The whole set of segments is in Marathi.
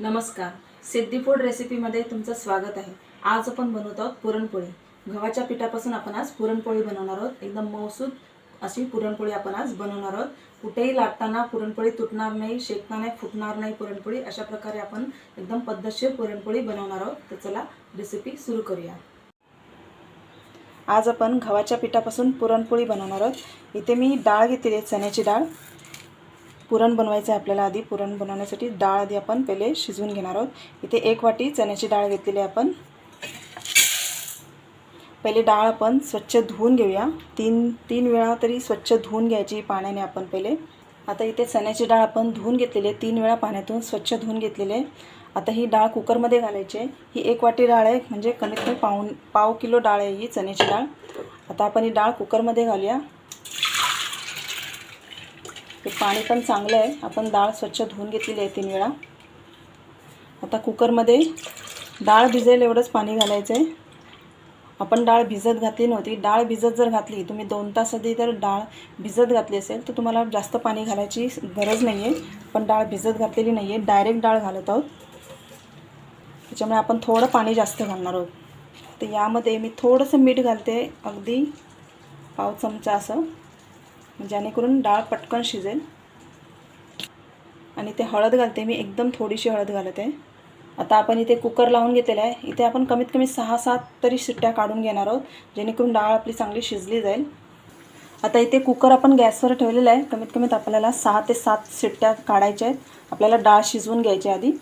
नमस्कार. सिद्धी फूड रेसिपीमध्ये तुमचं स्वागत आहे. आज आपण बनवत आहोत पुरणपोळी. गव्हाच्या पिठापासून आपण आज पुरणपोळी बनवणार आहोत. एकदम मौसूद अशी पुरणपोळी आपण आज बनवणार आहोत. कुठेही लाटताना पुरणपोळी तुटणार नाही शेकणार नाही फुटणार नाही पुरणपोळी. अशा प्रकारे आपण एकदम पद्धतशीर पुरणपोळी बनवणार आहोत. तर चला रेसिपी सुरू करूया. आज आपण गव्हाच्या पिठापासून पुरणपोळी बनवणार आहोत. इथे मी डाळ घेतलेली आहे चण्याची डाळ. पुरण बनवायचं आहे आपल्याला आधी. पुरण बनवण्यासाठी डाळ आधी आपण पहिले शिजवून घेणार आहोत. इथे एक वाटी चण्याची डाळ घेतलेली आहे आपण. पहिले डाळ आपण स्वच्छ धुवून घेऊया. तीन तीन वेळा तरी स्वच्छ धुवून घ्यायची पाण्याने आपण पहिले. आता इथे चण्याची डाळ आपण धुवून घेतलेली आहे. तीन वेळा पाण्यातून स्वच्छ धुवून घेतलेली आहे. आता ही डाळ कुकरमध्ये घालायची आहे. ही एक वाटी डाळ आहे. म्हणजे कमीत कमी पाऊन पाव किलो डाळ आहे ही चण्याची डाळ. आता आपण ही डाळ कुकरमध्ये घालूया. ते पाणी पण चांगलं आहे. आपण डाळ स्वच्छ धुवून घेतलेली आहे तीन वेळा. आता कुकरमध्ये डाळ भिजेल एवढंच पाणी घालायचं आहे आपण डाळ भिजत घातली नव्हती. डाळ भिजत जर घातली तुम्ही दोन तास आधी जर डाळ भिजत घातली असेल तर तुम्हाला जास्त पाणी घालायची गरज नाही आहे पण डाळ भिजत घातलेली नाही आहे डायरेक्ट डाळ घालत आहोत. त्याच्यामुळे आपण थोडं पाणी जास्त घालणार आहोत. तर यामध्ये मी थोडंसं मीठ घालते. अगदी पाव चमचा असं. जेणेकरून डाळ पटकन शिजेल. आणि ते हळद घालते. मी एकदम थोडीशी हळद घालत. आहे आता आपण इथे कुकर लावून घेतलेला आहे. इथे आपण कमीत कमी सहा सात तरी शिट्ट्या काढून घेणार आहोत. जेणेकरून डाळ आपली चांगली शिजली जाईल. आता इथे कुकर आपण गॅसवर ठेवलेला आहे. कमीत कमीत आपल्याला सहा ते सात शिट्ट्या काढायच्या आहेत. आपल्याला डाळ शिजवून घ्यायची आधी.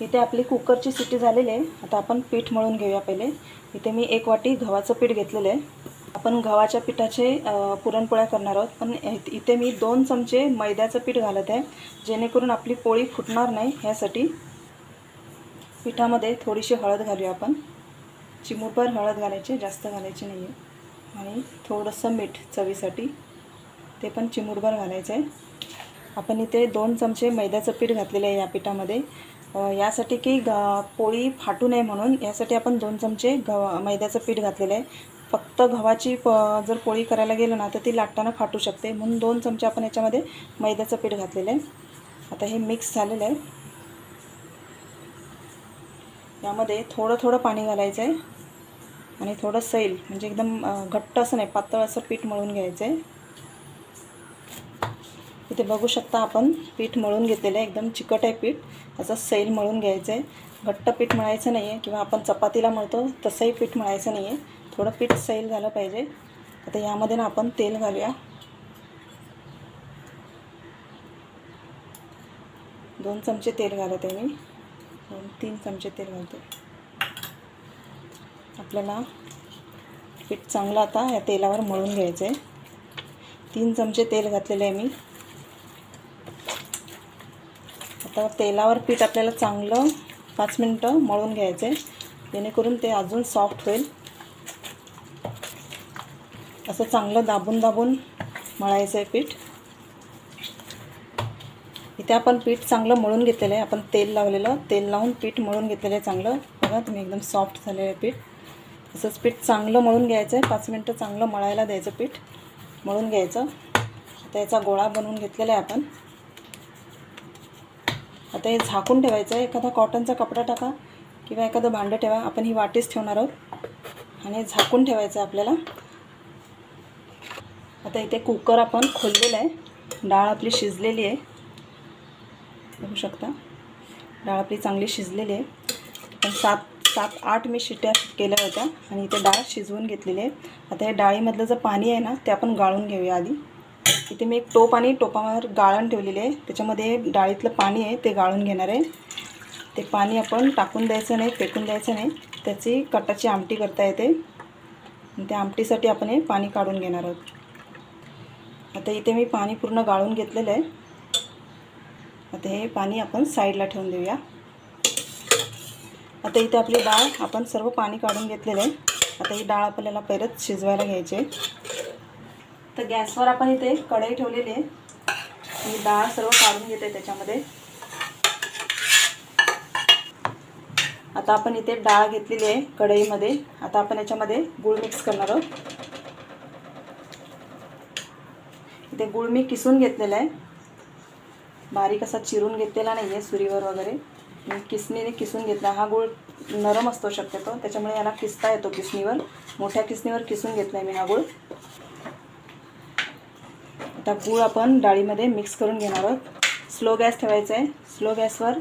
इथे आपली कुकरची सिटी झालेली आहे. आता आपण पीठ मळून घेऊया पहिले. इथे मी एक वाटी गव्हाचं पीठ घेतलेलं आहे. आपण गव्हाच्या पिठाचे पुरणपोळ्या करणार आहोत. पण इथे मी दोन चमचे मैद्याचं पीठ घालत आहे. जेणेकरून आपली पोळी फुटणार नाही ह्यासाठी. पिठामध्ये थोडीशी हळद घालूया आपण. चिमूटभर हळद घालायची जास्त घालायची नाही आहे आणि थोडंसं मीठ चवीसाठी. ते पण चिमूटभर घालायचं आहे. आपण इथे दोन चमचे मैद्याचं पीठ घातलेलं आहे या पिठामध्ये. यासाठी की ग पोळी फाटू नये म्हणून यासाठी आपण दोन चमचे गव्हा मैद्याचं पीठ घातलेलं आहे. फक्त गव्हाची प जर पोळी करायला गेलो ना तर ती लाटताना फाटू शकते. म्हणून दोन चमचे आपण याच्यामध्ये मैद्याचं पीठ घातलेलं आहे. आता हे मिक्स झालेलं आहे. यामध्ये थोडं थोडं पाणी घालायचं आहे आणि थोडं सैल म्हणजे एकदम घट्ट असं नाही पातळ असं पीठ मळून घ्यायचं आहे इथे बघू शकता आपण पीठ मळून घेतलेलं आहे. एकदम चिकट आहे पीठ. असं सैल मळून घ्यायचं आहे घट्ट पीठ मळायचं नाही आहे किंवा आपण चपातीला मळतो तसंही पीठ मळायचं नाही आहे थोडं पीठ सैल झालं पाहिजे. आता यामध्ये ना आपण तेल घालूया. दोन चमचे तेल घालत आहे मी. दोन तीन चमचे तेल घालते. आपल्याला पीठ चांगलं आता या तेलावर मळून घ्यायचं आहे तीन चमचे तेल घातलेले आहे मी. आता तेलावर पीठ आपल्याला चांगलं पाच मिनटं मळून घ्यायचं आहे जेणेकरून ते अजून सॉफ्ट होईल. असं चांगलं दाबून दाबून मळायचं आहे पीठ. इथे आपण पीठ चांगलं मळून घेतलेलं आहे. आपण तेल लावलेलं. तेल लावून पीठ मळून घेतलेलं आहे चांगलं. बघा तुम्ही एकदम सॉफ्ट झालेलं आहे पीठ. तसंच पीठ चांगलं मळून घ्यायचं आहे. पाच मिनटं चांगलं मळायला द्यायचं पीठ. मळून घ्यायचं. आता याचा गोळा बनवून घेतलेला आहे आपण. आता हे झाकून ठेवायचं आहे. एखादा कॉटनचा कपडा टाका किंवा एखादं भांडं ठेवा. आपण ही वाटीच ठेवणार आहोत. आणि झाकून ठेवायचं आहे आपल्याला. आता इथे कुकर आपण खोललेलं आहे. डाळ आपली शिजलेली आहे. बघू शकता. डाळ आपली चांगली शिजलेली आहे. पण सात सात आठ मी शिट्या केल्या होत्या आणि इथे डाळ शिजवून घेतलेली आहे. आता हे डाळीमधलं जे पाणी आहे ना ते आपण गाळून घेऊया आधी. इथे मी एक टोप आणि टोपावर गाळण ठेवलेली आहे. त्याच्यामध्ये डाळीतलं पाणी आहे ते गाळून घेणार आहे. ते पाणी आपण टाकून द्यायचं नाही फेकून द्यायचं नाही. त्याची कटाची आमटी करता येते. आणि त्या आमटीसाठी आपण हे पाणी काढून घेणार आहोत. आता इथे मी पाणी पूर्ण गाळून घेतलेलं आहे. आता हे पाणी आपण साईडला ठेवून देऊया. आता इथे आपली डाळ आपण सर्व पाणी काढून घेतलेलं आहे. आता ही डाळ आपल्याला परत शिजवायला घ्यायची आहे. तर गॅसवर आपण इथे कढई ठेवलेली आहे. मी डाळ सर्व काढून घेते त्याच्यामध्ये. आता आपण इथे डाळ घेतलेली आहे कढईमध्ये. आता आपण याच्यामध्ये गूळ मिक्स करणार आहोत. इथे गूळ मी किसून घेतलेला आहे. बारीक असा चिरून घेतलेला नाही आहे सुरीवर वगैरे. मी किसणीने किसून घेतला. हा गूळ नरम असतो शक्यतो. त्याच्यामुळे याला किसता येतो किसणीवर. मोठ्या किसणीवर किसून घेतला आहे मी हा गूळ. आता गूळ आपण डाळीमध्ये मिक्स करून घेणार आहोत. स्लो गॅस ठेवायचा आहे स्लो गॅसवर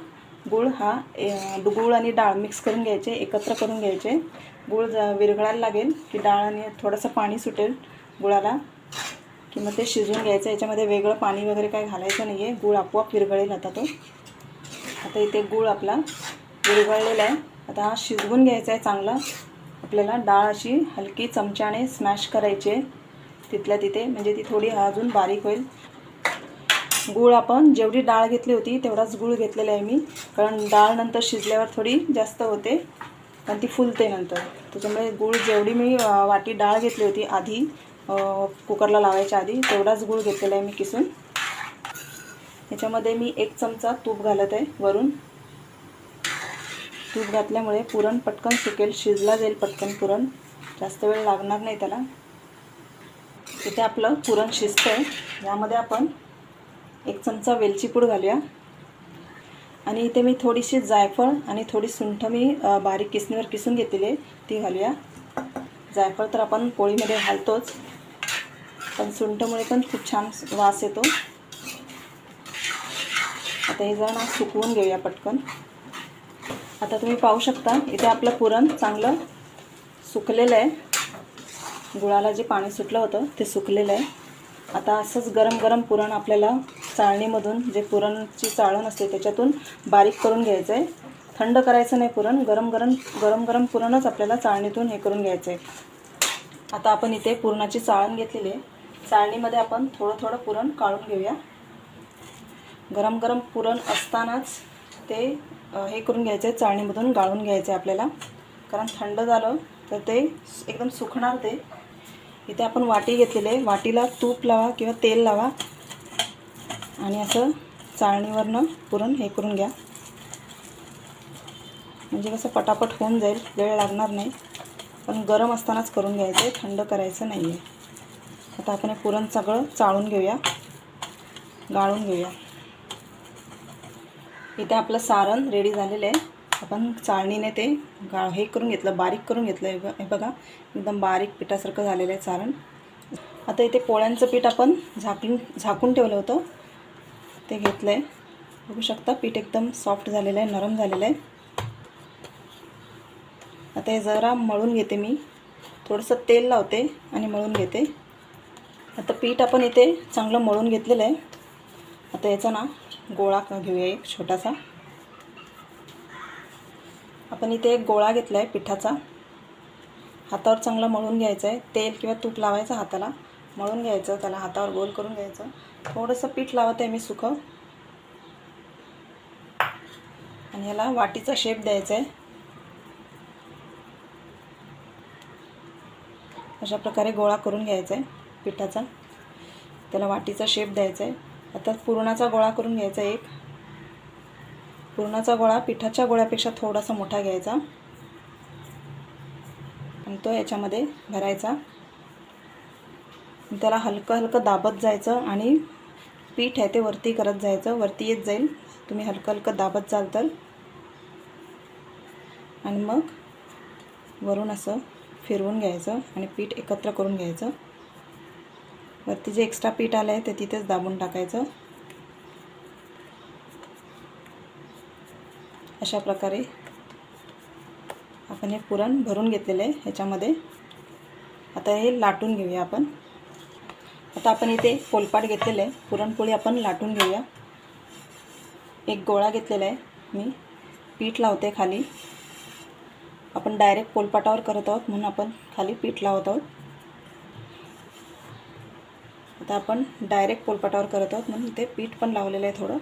गूळ हा गूळ आणि डाळ मिक्स करून घ्यायचे एकत्र करून घ्यायचे. गूळ ज विरघळायला लागेल की डाळ आणि थोडंसं पाणी सुटेल गुळाला. की मग ते शिजून घ्यायचं याच्यामध्ये वेगळं पाणी वगैरे काय घालायचं नाही आहे गूळ आपोआप विरघळेल आता तो. आता इथे गूळ आपला विरघळलेला आहे. आता हा शिजवून घ्यायचा आहे चांगला. आपल्याला डाळ अशी हलकी चमच्याने स्मॅश करायची आहे. तिथल्या तिथे म्हणजे ती थोडी अजून बारीक होईल. गूळ आपण जेवढी डाळ घेतली होती तेवढाच गूळ घेतलेला आहे मी. कारण डाळ नंतर शिजल्यावर थोडी जास्त होते. पण ती फुलते नंतर. त्याच्यामुळे गूळ जेवढी मी वाटी डाळ घेतली होती आधी कुकरला लावायच्या आधी तेवढाच गूळ घेतलेला आहे मी किसून. ह्याच्यामध्ये मी एक चमचा तूप घालत आहे वरून. तूप घातल्यामुळे पुरण पटकन सुकेल शिजला जाईल पटकन पुरण. जास्त वेळ लागणार नाही त्याला. इथे आपलं पुरण शिजतं आहे यामध्ये आपण एक चमचा वेलची पूड घालूया. आणि इथे मी थोडीशी जायफळ आणि थोडी सुंठ मी बारीक किसणीवर किसून घेतलेली आहे ती घालूया. जायफळ तर आपण पोळीमध्ये घालतोच. पण सुंठमुळे पण खूप छान वास येतो. आता हे जरा ना सुकवून घेऊया पटकन. आता तुम्ही पाहू शकता इथे आपलं पुरण चांगलं सुकलेलं आहे. गुळाला जे पाणी सुटलं होतं ते सुकलेलं आहे. आता असंच गरम गरम पुरण आपल्याला चाळणीमधून जे पुरणची चाळण असते त्याच्यातून बारीक करून घ्यायचं आहे थंड करायचं नाही पुरण गरम गरम गरम गरम पुरणच आपल्याला चाळणीतून हे करून घ्यायचं आहे आता आपण इथे पुरणाची चाळण घेतलेली आहे. चाळणीमध्ये आपण थोडं थोडं पुरण काढून घेऊया. गरम गरम पुरण असतानाच ते हे करून घ्यायचे चाळणीमधून गाळून घ्यायचे आपल्याला. कारण थंड झालं तर ते एकदम सुकणार ते. इथे आपण वाटी घेतलेले वाटीला तूप लावा किंवा तेल लावा. आणि असं चाळणीवरनं पुरण हे करून घ्या. म्हणजे कसं पटापट होऊन जाईल वेळ लागणार नाही. पण गरम असतानाच करून घ्यायचं थंड करायचं नाही आहे आता आपण हे पुरण सगळं चाळून घेऊया. गाळून घेऊया. इथे आपलं सारण रेडी झालेलं आहे. आपण चाळणीने ते गाळ हे करून घेतलं बारीक करून घेतलं आहे हे बघा. एकदम बारीक पिठासारखं झालेलं आहे सारण. आता इथे पोळ्यांचं पीठ आपण झाकून झाकून ठेवलं होतं. ते घेतलं आहे बघू शकता पीठ एकदम सॉफ्ट झालेलं आहे नरम झालेलं आहे. आता हे जरा मळून घेते मी. थोडंसं तेल लावते आणि मळून घेते. आता पीठ आपण इथे चांगलं मळून घेतलेलं आहे. आता याचा ना गोळा घेऊया एक छोटासा. आपण इथे एक गोळा घेतला आहे पिठाचा. हातावर चांगला मळून घ्यायचं आहे तेल किंवा तूप लावायचं हाताला. मळून घ्यायचं त्याला हातावर गोल करून घ्यायचं. थोडंसं पीठ लावत आहे मी सुकं आणि याला वाटीचा शेप द्यायचा आहे अशा प्रकारे गोळा करून घ्यायचा आहे पिठाचा. त्याला वाटीचा शेप द्यायचा आहे आता पुरणाचा गोळा करून घ्यायचा एक. पुरणाचा गोळा पिठाच्या गोळ्यापेक्षा थोडासा मोठा घ्यायचा. आणि तो याच्यामध्ये भरायचा. त्याला हलकं हलकं दाबत जायचं आणि पीठ आहे ते वरती करत जायचं. वरती येत जाईल. तुम्ही हलकं हलकं दाबत जाल तर. आणि मग वरून असं फिरवून घ्यायचं आणि पीठ एकत्र करून घ्यायचं. वरती जे एक्स्ट्रा पीठ आलं आहे ते तिथेच दाबून टाकायचं. अशा प्रकारे आपण हे पुरण भरून घेतलेलं आहे ह्याच्यामध्ये. आता हे लाटून घेऊया आपण. आता आपण इथे पोलपाट घेतलेलं आहे. पुरणपोळी आपण लाटून घेऊया. एक गोळा घेतलेला आहे मी. पीठ लावते खाली. आपण डायरेक्ट पोलपाटावर करत आहोत म्हणून आपण खाली पीठ लावत आहोत. आता आपण डायरेक्ट पोलपाटावर करत आहोत म्हणून इथे पीठ पण लावलेलं आहे थोडं.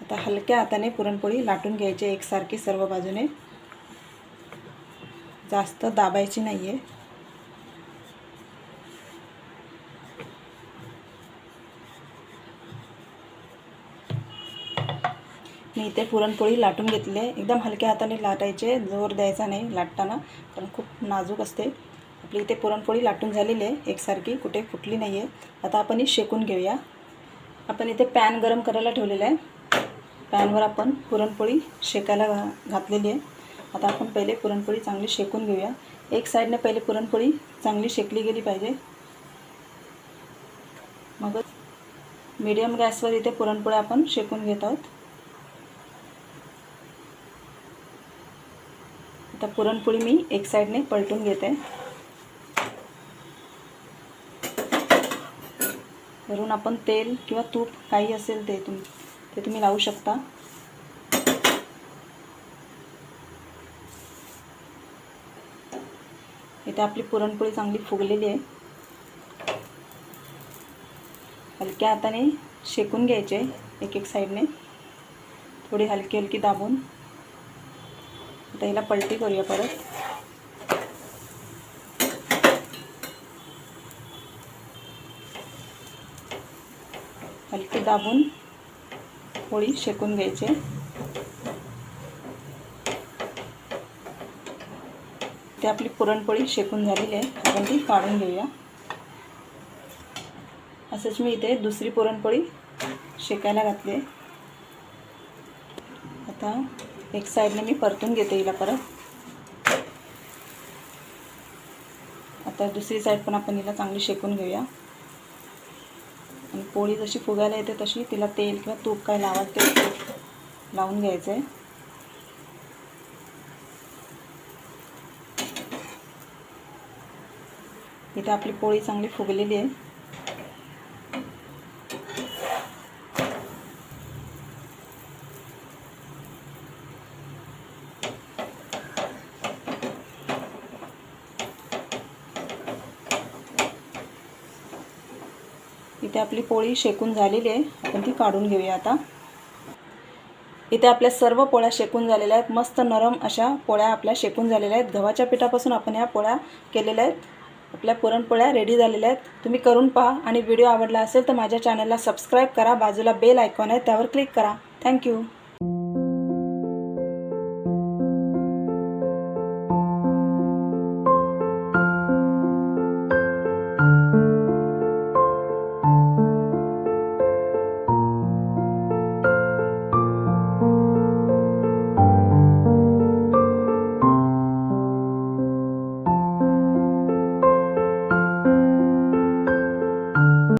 आता हलक्या हाताने पुरणपोळी लाटून घ्यायची एकसारखी सर्व बाजूने. जास्त दाबायची नाही आहे मी इथे पुरणपोळी लाटून घेतली आहे. एकदम हलक्या हाताने लाटायचे जोर द्यायचा नाही लाटताना कारण खूप नाजूक असते. आपली इथे पुरणपोळी लाटून झालेली आहे. एकसारखी कुठे फुटली नाही आहे आता आपण ही शेकून घेऊया. आपण इथे पॅन गरम करायला ठेवलेला आहे. पॅनवर आपण पुरणपोळी शेकायला घा घातलेली आहे. आता आपण पहिले पुरणपोळी चांगली शेकून घेऊया. एक साईडने पहिले पुरणपोळी चांगली शेकली गेली पाहिजे. मगच मीडियम गॅसवर इथे पुरणपोळ्या आपण शेकून घेत आहोत. आता पुरणपोळी मी एक साईडने पलटून घेते. वरून आपण तेल किंवा तूप काही असेल ते तुम ते तुम्ही लावू शकता. इथे आपली पुरणपोळी चांगली फुगलेली आहे. हलक्या हाताने शेकून घ्यायचे एक एक साईडने. थोडी हलकी हलकी दाबून. आता हिला पलटी करूया परत हलकी दाबून पोळी शेकून घ्यायचे. ते आपली पुरणपोळी शेकून झालेली आहे. आपण ती काढून घेऊया. असंच मी इथे दुसरी पुरणपोळी शेकायला घातली आहे. आता एक साईडने मी परतून घेते हिला परत. आता दुसरी साईड पण आपण हिला चांगली शेकून घेऊया. पोळी जशी फुगायला येते तशी तिला तेल किंवा तूप काय लावायचं ते लावून घ्यायचं आहे इथे आपली पोळी चांगली फुगलेली आहे. इथे आपली पोळी शेकून झालेली आहे. आपण ती काढून घेऊया आता. इथे आपल्या सर्व पोळ्या शेकून झालेल्या आहेत. मस्त नरम अशा पोळ्या आपल्या शेकून झालेल्या आहेत. गव्हाच्या पिठापासून आपण ह्या पोळ्या केलेल्या आहेत. आपल्या पुरणपोळ्या रेडी झालेल्या आहेत. तुम्ही करून पहा. आणि व्हिडिओ आवडला असेल तर माझ्या चॅनलला सबस्क्राईब करा. बाजूला बेल आयकॉन आहे. त्यावर क्लिक करा. थँक्यू